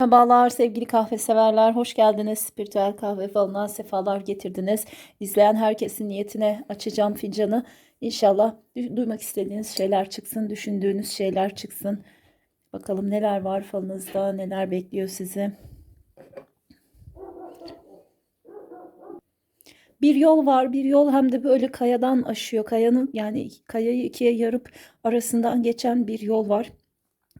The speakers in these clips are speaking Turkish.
Merhabalar sevgili kahve severler, hoş geldiniz. Spiritüel kahve falına sefalar getirdiniz. İzleyen herkesin niyetine açacağım fincanı. İnşallah du- duymak istediğiniz şeyler çıksın, düşündüğünüz şeyler çıksın. Bakalım neler var falınızda, neler bekliyor sizi. Bir yol var, bir yol hem de böyle kayadan aşıyor. Kayanın yani kayayı ikiye yarıp arasından geçen bir yol var.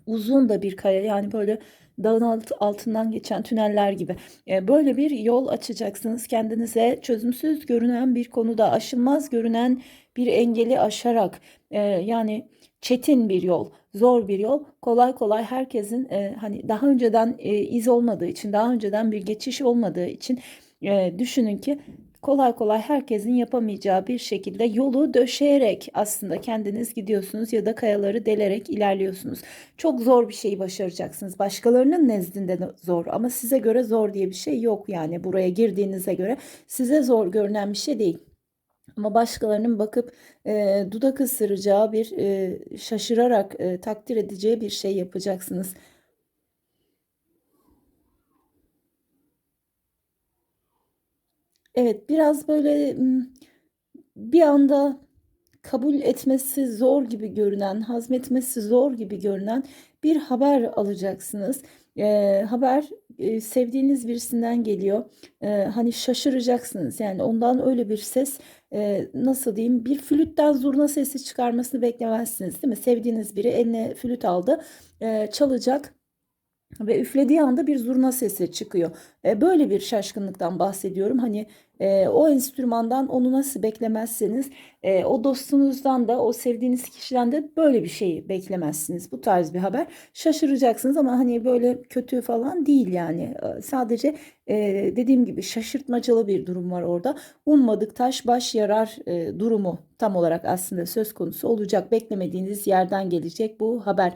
Uzun da bir kaya yani böyle dağın alt- altından geçen tüneller gibi. E, Böyle bir yol açacaksınız kendinize çözümsüz görünen bir konuda aşılmaz görünen bir engeli aşarak e, yani çetin bir yol, zor bir yol. Kolay kolay herkesin e, hani daha önceden e, iz olmadığı için, daha önceden bir geçiş olmadığı için e, düşünün ki kolay kolay herkesin yapamayacağı bir şekilde yolu döşeyerek aslında kendiniz gidiyorsunuz ya da kayaları delerek ilerliyorsunuz. Çok zor bir şeyi başaracaksınız. Başkalarının nezdinde de zor ama size göre zor diye bir şey yok yani buraya girdiğinize göre size zor görünen bir şey değil. Ama başkalarının bakıp e, dudak ısıracağı bir e, şaşırarak e, takdir edeceği bir şey yapacaksınız. Evet, biraz böyle bir anda kabul etmesi zor gibi görünen, hazmetmesi zor gibi görünen bir haber alacaksınız. Ee, haber e, sevdiğiniz birisinden geliyor. Ee, hani şaşıracaksınız. Yani ondan öyle bir ses e, nasıl diyeyim bir flütten zurna sesi çıkarmasını beklemezsiniz, değil mi? Sevdiğiniz biri eline flüt aldı, e, çalacak. Ve üflediği anda bir zurna sesi çıkıyor. E, böyle bir şaşkınlıktan bahsediyorum. Hani e, o enstrümandan onu nasıl beklemezseniz e, o dostunuzdan da o sevdiğiniz kişiden de böyle bir şey beklemezsiniz. Bu tarz bir haber. Şaşıracaksınız ama hani böyle kötü falan değil yani. E, sadece e, dediğim gibi şaşırtmacalı bir durum var orada. Ummadık taş baş yarar e, durumu tam olarak aslında söz konusu olacak. Beklemediğiniz yerden gelecek bu haber.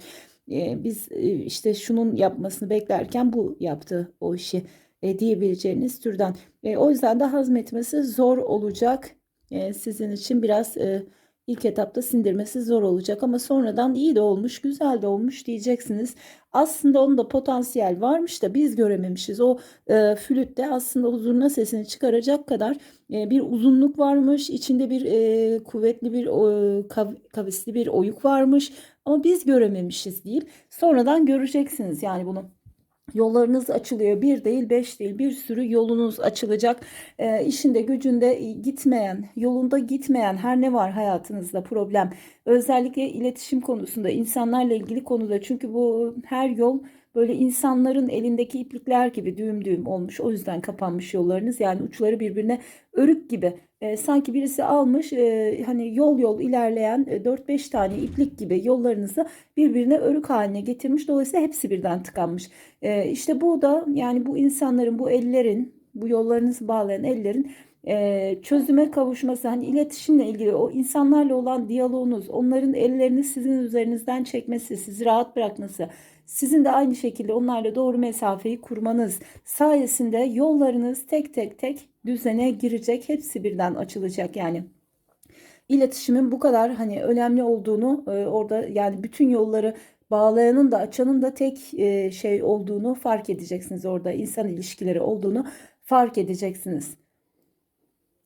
Biz işte şunun yapmasını beklerken bu yaptı o işi diyebileceğiniz türden. O yüzden de hazmetmesi zor olacak. Sizin için biraz e, ilk etapta sindirmesi zor olacak ama sonradan iyi de olmuş, güzel de olmuş diyeceksiniz. Aslında onun da potansiyel varmış da biz görememişiz. O e, flütte aslında o zurna sesini çıkaracak kadar e, bir uzunluk varmış. İçinde bir e, kuvvetli bir e, kav- kavisli bir oyuk varmış. Ama biz görememişiz deyip sonradan göreceksiniz yani bunu. Yollarınız açılıyor. Bir değil, beş değil, bir sürü yolunuz açılacak. E, işinde, gücünde gitmeyen, yolunda gitmeyen her ne var hayatınızda problem. Özellikle iletişim konusunda, insanlarla ilgili konuda. Çünkü bu her yol böyle insanların elindeki iplikler gibi düğüm düğüm olmuş. O yüzden kapanmış yollarınız. Yani uçları birbirine örük gibi. E, sanki birisi almış e, hani yol yol ilerleyen e, 4-5 tane iplik gibi yollarınızı birbirine örük haline getirmiş. Dolayısıyla hepsi birden tıkanmış. E, işte bu da yani bu insanların, bu ellerin, bu yollarınızı bağlayan ellerin e, çözüme kavuşması, hani iletişimle ilgili o insanlarla olan diyaloğunuz, onların ellerini sizin üzerinizden çekmesi, sizi rahat bırakması, sizin de aynı şekilde onlarla doğru mesafeyi kurmanız sayesinde yollarınız tek tek tek düzene girecek. Hepsi birden açılacak yani. İletişimin bu kadar hani önemli olduğunu e, orada yani bütün yolları bağlayanın da açanın da tek e, şey olduğunu fark edeceksiniz orada insan ilişkileri olduğunu fark edeceksiniz.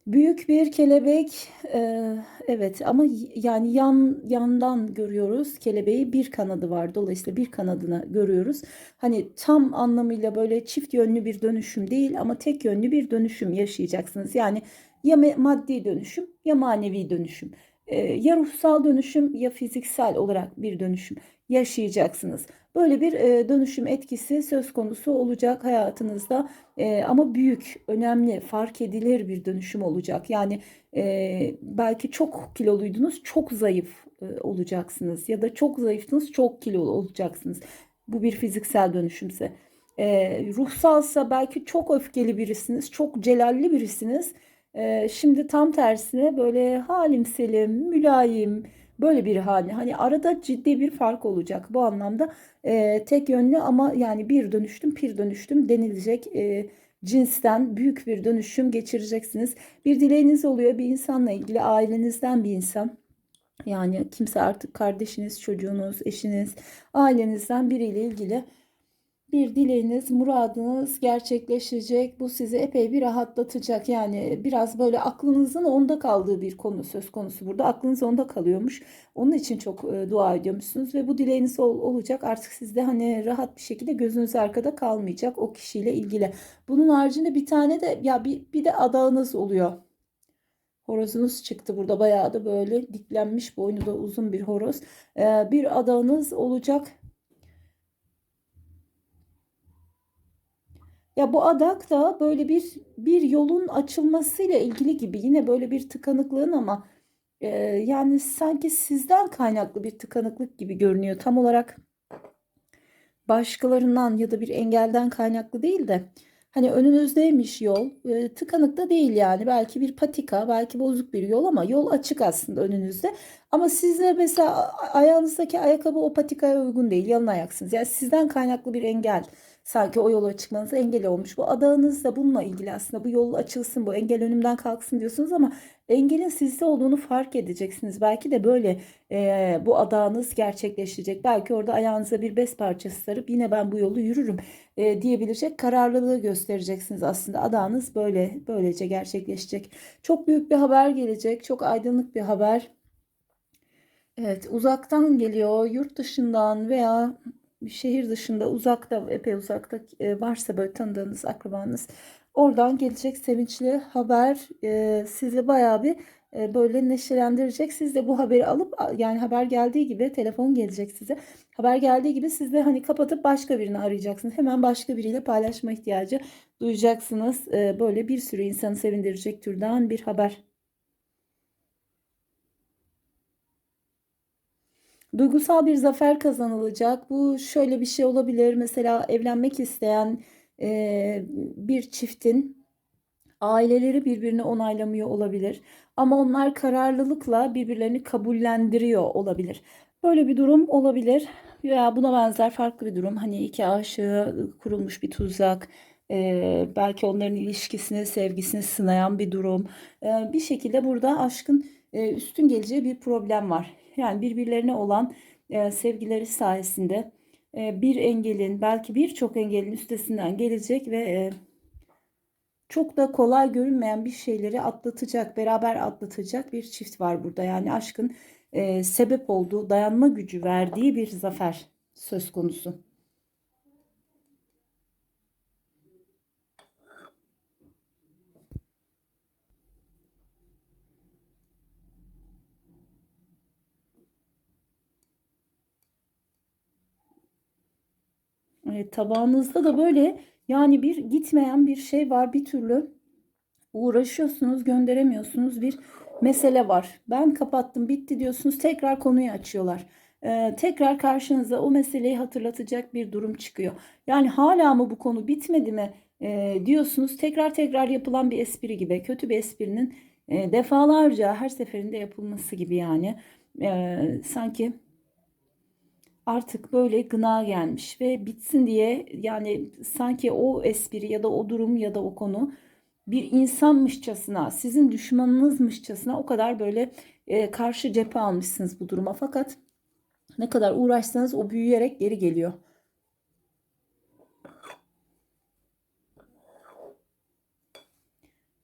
Büyük bir kelebek, e, evet ama yani yan yandan görüyoruz kelebeği bir kanadı var. Dolayısıyla bir kanadını görüyoruz. Hani tam anlamıyla böyle çift yönlü bir dönüşüm değil ama tek yönlü bir dönüşüm yaşayacaksınız. Yani ya maddi dönüşüm ya manevi dönüşüm. E, ya ruhsal dönüşüm ya fiziksel olarak bir dönüşüm yaşayacaksınız. Böyle bir e, dönüşüm etkisi söz konusu olacak hayatınızda. Ee, ama büyük, önemli, fark edilir bir dönüşüm olacak. Yani e, belki çok kiloluydunuz, çok zayıf e, olacaksınız ya da çok zayıftınız, çok kilolu olacaksınız. Bu bir fiziksel dönüşümse. Ee, ruhsalsa belki çok öfkeli birisiniz, çok celalli birisiniz. Ee, şimdi tam tersine böyle halim selim, mülayim, böyle bir hali. Hani arada ciddi bir fark olacak bu anlamda. Ee, tek yönlü ama yani bir dönüştüm, pir dönüştüm denilecek e, cinsten büyük bir dönüşüm geçireceksiniz. Bir dileğiniz oluyor bir insanla ilgili, ailenizden bir insan. Yani kimse artık kardeşiniz, çocuğunuz, eşiniz, ailenizden biriyle ilgili bir dileğiniz, muradınız gerçekleşecek. Bu sizi epey bir rahatlatacak. Yani biraz böyle aklınızın onda kaldığı bir konu söz konusu burada. Aklınız onda kalıyormuş. Onun için çok e, dua ediyormuşsunuz ve bu dileğiniz ol, olacak. Artık sizde hani rahat bir şekilde gözünüz arkada kalmayacak o kişiyle ilgili. Bunun haricinde bir tane de ya bir, bir de adağınız oluyor. Horozunuz çıktı burada bayağı da böyle diklenmiş boynu da uzun bir horoz. Ee, bir adağınız olacak. Ya bu adak da böyle bir bir yolun açılmasıyla ilgili gibi yine böyle bir tıkanıklığın ama e, yani sanki sizden kaynaklı bir tıkanıklık gibi görünüyor. Tam olarak başkalarından ya da bir engelden kaynaklı değil de hani önünüzdeymiş yol e, tıkanık da değil yani. Belki bir patika belki bozuk bir yol ama yol açık aslında önünüzde. Ama sizde mesela ayağınızdaki ayakkabı o patikaya uygun değil yalın ayaksınız. Yani sizden kaynaklı bir engel sanki o yola çıkmanıza engel olmuş. Bu adağınız da bununla ilgili aslında bu yol açılsın bu engel önümden kalksın diyorsunuz ama engelin sizde olduğunu fark edeceksiniz. Belki de böyle e, bu adağınız gerçekleşecek. Belki orada ayağınıza bir bez parçası sarıp yine ben bu yolu yürürüm e, diyebilecek kararlılığı göstereceksiniz aslında. Adağınız böyle böylece gerçekleşecek. Çok büyük bir haber gelecek. Çok aydınlık bir haber. Evet, uzaktan geliyor, yurt dışından veya şehir dışında uzakta epey uzakta e, varsa böyle tanıdığınız akrabanız oradan gelecek sevinçli haber e, sizi bayağı bir e, böyle neşelendirecek. Siz de bu haberi alıp yani haber geldiği gibi telefon gelecek size. Haber geldiği gibi siz de hani kapatıp başka birini arayacaksınız. Hemen başka biriyle paylaşma ihtiyacı duyacaksınız. Böyle bir sürü insanı sevindirecek türden bir haber. Duygusal bir zafer kazanılacak. Bu şöyle bir şey olabilir. Mesela evlenmek isteyen e, bir çiftin aileleri birbirini onaylamıyor olabilir. Ama onlar kararlılıkla birbirlerini kabullendiriyor olabilir. Böyle bir durum olabilir. Veya buna benzer farklı bir durum. Hani iki aşığı kurulmuş bir tuzak. E, belki onların ilişkisini, sevgisini sınayan bir durum. E, bir şekilde burada aşkın e, üstün geleceği bir problem var. Yani birbirlerine olan e, sevgileri sayesinde e, bir engelin belki birçok engelin üstesinden gelecek ve çok da kolay görünmeyen bir şeyleri atlatacak, beraber atlatacak bir çift var burada. Yani aşkın sebep olduğu, dayanma gücü verdiği bir zafer söz konusu. E, tabağınızda da böyle yani bir gitmeyen bir şey var bir türlü uğraşıyorsunuz gönderemiyorsunuz bir mesele var. Ben kapattım bitti diyorsunuz tekrar konuyu açıyorlar. Ee, tekrar karşınıza o meseleyi hatırlatacak bir durum çıkıyor. Yani hala mı bu konu bitmedi mi e, diyorsunuz tekrar tekrar yapılan bir espri gibi kötü bir esprinin e, defalarca her seferinde yapılması gibi yani e, sanki artık böyle gına gelmiş ve bitsin diye yani sanki o espri ya da o durum ya da o konu bir insanmışçasına, sizin düşmanınızmışçasına o kadar böyle e, karşı cephe almışsınız bu duruma. Fakat ne kadar uğraşsanız o büyüyerek geri geliyor.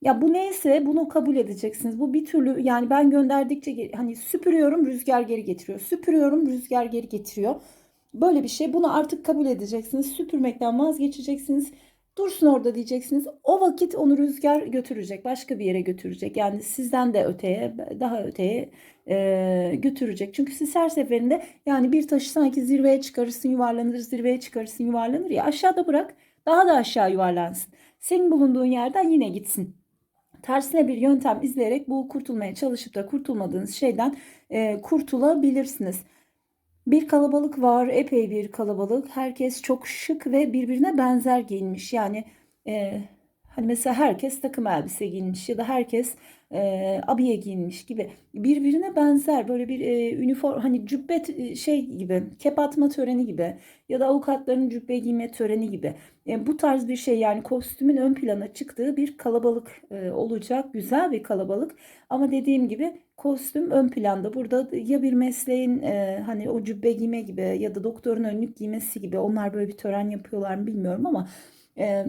Ya bu neyse bunu kabul edeceksiniz. Bu bir türlü yani ben gönderdikçe hani süpürüyorum rüzgar geri getiriyor. Süpürüyorum rüzgar geri getiriyor. Böyle bir şey. Bunu artık kabul edeceksiniz. Süpürmekten vazgeçeceksiniz. Dursun orada diyeceksiniz. O vakit onu rüzgar götürecek. Başka bir yere götürecek. Yani sizden de öteye daha öteye e, götürecek. Çünkü siz her seferinde yani bir taşı sanki zirveye çıkarırsın yuvarlanır zirveye çıkarırsın yuvarlanır ya aşağıda bırak daha da aşağı yuvarlansın. Senin bulunduğun yerden yine gitsin tersine bir yöntem izleyerek bu kurtulmaya çalışıp da kurtulmadığınız şeyden e, kurtulabilirsiniz. Bir kalabalık var, epey bir kalabalık. Herkes çok şık ve birbirine benzer giyinmiş. Yani e, hani mesela herkes takım elbise giyinmiş ya da herkes e, abiye giyinmiş gibi birbirine benzer böyle bir e, üniform hani cübbet e, şey gibi kep atma töreni gibi ya da avukatların cübbe giyme töreni gibi e, bu tarz bir şey yani kostümün ön plana çıktığı bir kalabalık e, olacak güzel bir kalabalık ama dediğim gibi kostüm ön planda. Burada ya bir mesleğin e, hani o cübbe giyme gibi ya da doktorun önlük giymesi gibi onlar böyle bir tören yapıyorlar mı bilmiyorum ama e,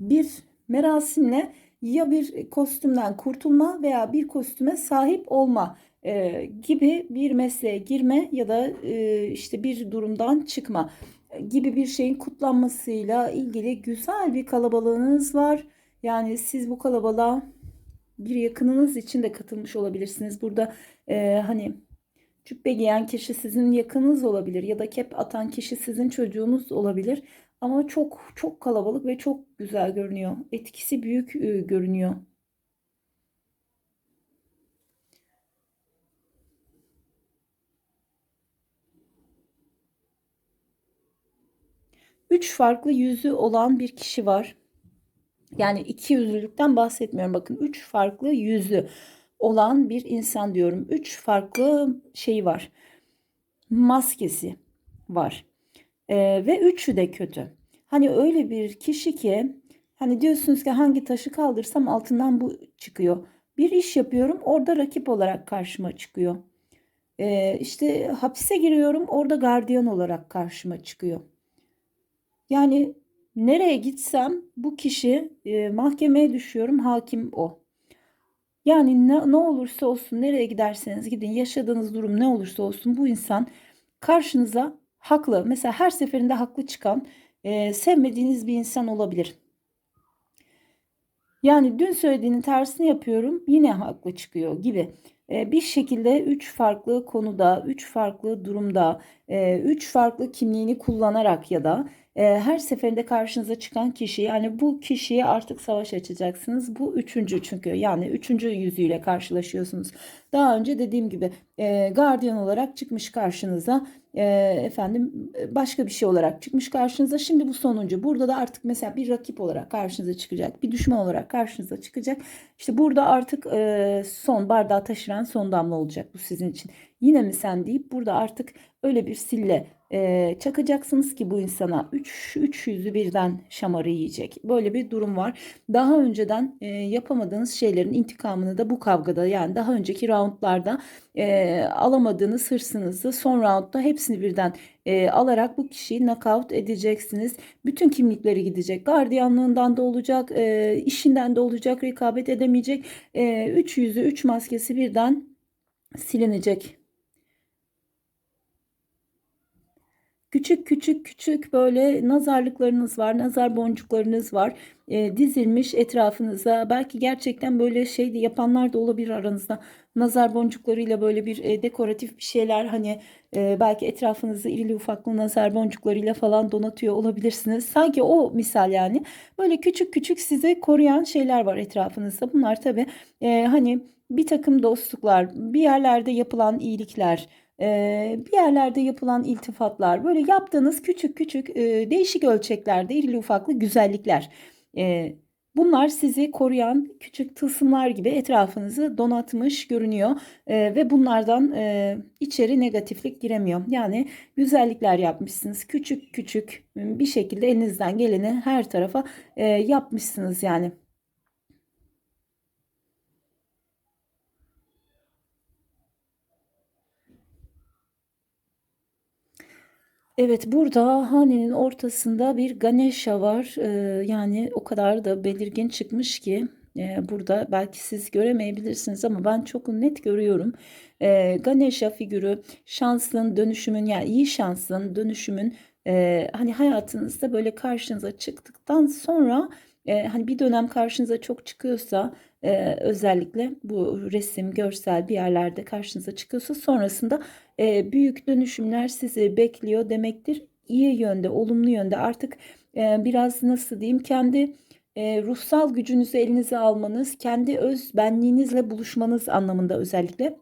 bir merasimle ya bir kostümden kurtulma veya bir kostüme sahip olma e, gibi bir mesleğe girme ya da e, işte bir durumdan çıkma gibi bir şeyin kutlanmasıyla ilgili güzel bir kalabalığınız var. Yani siz bu kalabalığa bir yakınınız için de katılmış olabilirsiniz. Burada e, hani cübbe giyen kişi sizin yakınınız olabilir ya da kep atan kişi sizin çocuğunuz olabilir. Ama çok çok kalabalık ve çok güzel görünüyor. Etkisi büyük e, görünüyor. Üç farklı yüzü olan bir kişi var. Yani iki yüzlülükten bahsetmiyorum. Bakın üç farklı yüzü olan bir insan diyorum. Üç farklı şey var. Maskesi var. Ee, ve üçü de kötü. Hani öyle bir kişi ki hani diyorsunuz ki hangi taşı kaldırsam altından bu çıkıyor. Bir iş yapıyorum orada rakip olarak karşıma çıkıyor. Ee, işte hapise giriyorum orada gardiyan olarak karşıma çıkıyor. Yani nereye gitsem bu kişi e, mahkemeye düşüyorum hakim o. Yani ne, ne olursa olsun nereye giderseniz gidin yaşadığınız durum ne olursa olsun bu insan karşınıza haklı. Mesela her seferinde haklı çıkan e, sevmediğiniz bir insan olabilir. Yani dün söylediğinin tersini yapıyorum yine haklı çıkıyor gibi. E, bir şekilde üç farklı konuda, üç farklı durumda, üç farklı kimliğini kullanarak ya da her seferinde karşınıza çıkan kişi yani bu kişiye artık savaş açacaksınız. Bu üçüncü çünkü yani üçüncü yüzüyle karşılaşıyorsunuz. Daha önce dediğim gibi e, gardiyan olarak çıkmış karşınıza e, efendim başka bir şey olarak çıkmış karşınıza. Şimdi bu sonuncu. Burada da artık mesela bir rakip olarak karşınıza çıkacak. Bir düşman olarak karşınıza çıkacak. İşte burada artık e, son bardağı taşıran son damla olacak bu sizin için. Yine mi sen deyip burada artık öyle bir sille e, çakacaksınız ki bu insana 3 üç yüzü birden şamarı yiyecek. Böyle bir durum var. Daha önceden e, yapamadığınız şeylerin intikamını da bu kavgada yani daha önceki roundlarda e, alamadığınız hırsınızı son roundda hepsini birden e, alarak bu kişiyi knockout edeceksiniz. Bütün kimlikleri gidecek. Gardiyanlığından da olacak, e, işinden de olacak, rekabet edemeyecek. E, üç yüzü, üç maskesi birden silinecek. Küçük küçük küçük böyle nazarlıklarınız var, nazar boncuklarınız var e, dizilmiş etrafınıza. Belki gerçekten böyle şey de yapanlar da olabilir aranızda. Nazar boncuklarıyla böyle bir e, dekoratif bir şeyler hani e, belki etrafınızı irili ufaklı nazar boncuklarıyla falan donatıyor olabilirsiniz. Sanki o misal yani böyle küçük küçük sizi koruyan şeyler var etrafınızda. Bunlar tabii e, hani bir takım dostluklar, bir yerlerde yapılan iyilikler bir yerlerde yapılan iltifatlar, böyle yaptığınız küçük küçük değişik ölçeklerde irili ufaklı güzellikler. Bunlar sizi koruyan küçük tılsımlar gibi etrafınızı donatmış görünüyor ve bunlardan içeri negatiflik giremiyor. Yani güzellikler yapmışsınız. Küçük küçük bir şekilde elinizden geleni her tarafa yapmışsınız yani. Evet burada hanenin ortasında bir Ganesha var. Ee, yani o kadar da belirgin çıkmış ki e, burada belki siz göremeyebilirsiniz ama ben çok net görüyorum. E, Ganesha figürü şansın, dönüşümün yani iyi şansın, dönüşümün e, hani hayatınızda böyle karşınıza çıktıktan sonra e, hani bir dönem karşınıza çok çıkıyorsa e, özellikle bu resim, görsel bir yerlerde karşınıza çıkıyorsa sonrasında e, büyük dönüşümler sizi bekliyor demektir. İyi yönde, olumlu yönde artık e, biraz nasıl diyeyim kendi e, ruhsal gücünüzü elinize almanız, kendi öz benliğinizle buluşmanız anlamında özellikle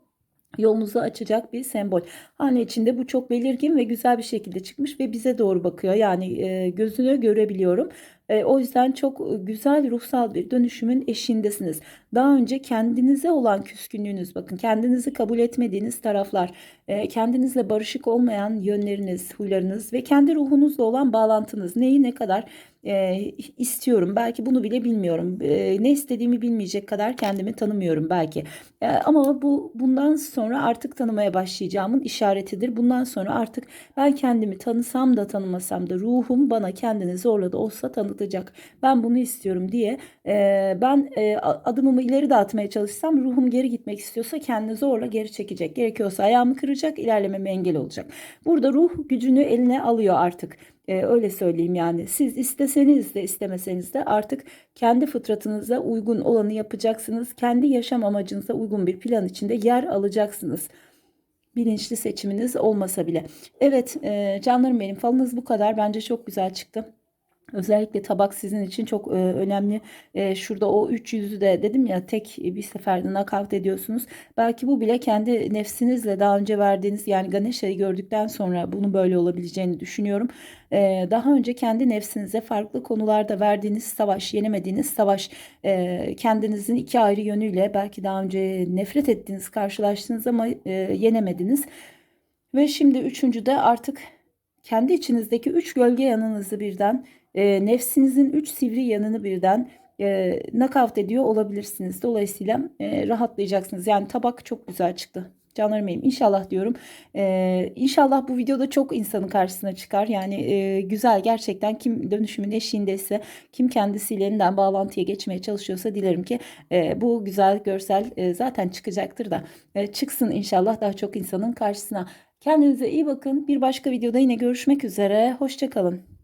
yolunuzu açacak bir sembol. Hane içinde bu çok belirgin ve güzel bir şekilde çıkmış ve bize doğru bakıyor. Yani e, gözünü görebiliyorum. E, o yüzden çok güzel ruhsal bir dönüşümün eşiğindesiniz. Daha önce kendinize olan küskünlüğünüz bakın kendinizi kabul etmediğiniz taraflar, e, kendinizle barışık olmayan yönleriniz, huylarınız ve kendi ruhunuzla olan bağlantınız. Neyi ne kadar e, istiyorum belki bunu bile bilmiyorum. E, ne istediğimi bilmeyecek kadar kendimi tanımıyorum belki. E, ama bu bundan sonra artık tanımaya başlayacağımın işaretidir. Bundan sonra artık ben kendimi tanısam da tanımasam da ruhum bana kendini zorla da olsa tanıtacak ben bunu istiyorum diye e, ben e, adımımı ileri de atmaya çalışsam ruhum geri gitmek istiyorsa kendini zorla geri çekecek gerekiyorsa ayağımı kıracak ilerlememe engel olacak burada ruh gücünü eline alıyor artık ee, öyle söyleyeyim yani siz isteseniz de istemeseniz de artık kendi fıtratınıza uygun olanı yapacaksınız. Kendi yaşam amacınıza uygun bir plan içinde yer alacaksınız. Bilinçli seçiminiz olmasa bile. Evet e, canlarım benim falınız bu kadar. Bence çok güzel çıktı. Özellikle tabak sizin için çok e, önemli. E, şurada o üç yüzü de dedim ya tek bir seferde nakavt ediyorsunuz. Belki bu bile kendi nefsinizle daha önce verdiğiniz yani Ganesha'yı gördükten sonra bunun böyle olabileceğini düşünüyorum. E, daha önce kendi nefsinize farklı konularda verdiğiniz savaş, yenemediğiniz savaş e, kendinizin iki ayrı yönüyle belki daha önce nefret ettiğiniz, karşılaştınız ama e, yenemediniz. Ve şimdi üçüncü de artık kendi içinizdeki üç gölge yanınızı birden e, nefsinizin üç sivri yanını birden e, nakavt ediyor olabilirsiniz. Dolayısıyla e, rahatlayacaksınız. Yani tabak çok güzel çıktı. Canlarım benim inşallah diyorum. Ee, inşallah bu videoda çok insanın karşısına çıkar. Yani e, güzel gerçekten kim dönüşümün eşiğindeyse kim kendisiyle yeniden bağlantıya geçmeye çalışıyorsa dilerim ki e, bu güzel görsel e, zaten çıkacaktır da e, çıksın inşallah daha çok insanın karşısına. Kendinize iyi bakın. Bir başka videoda yine görüşmek üzere. Hoşçakalın.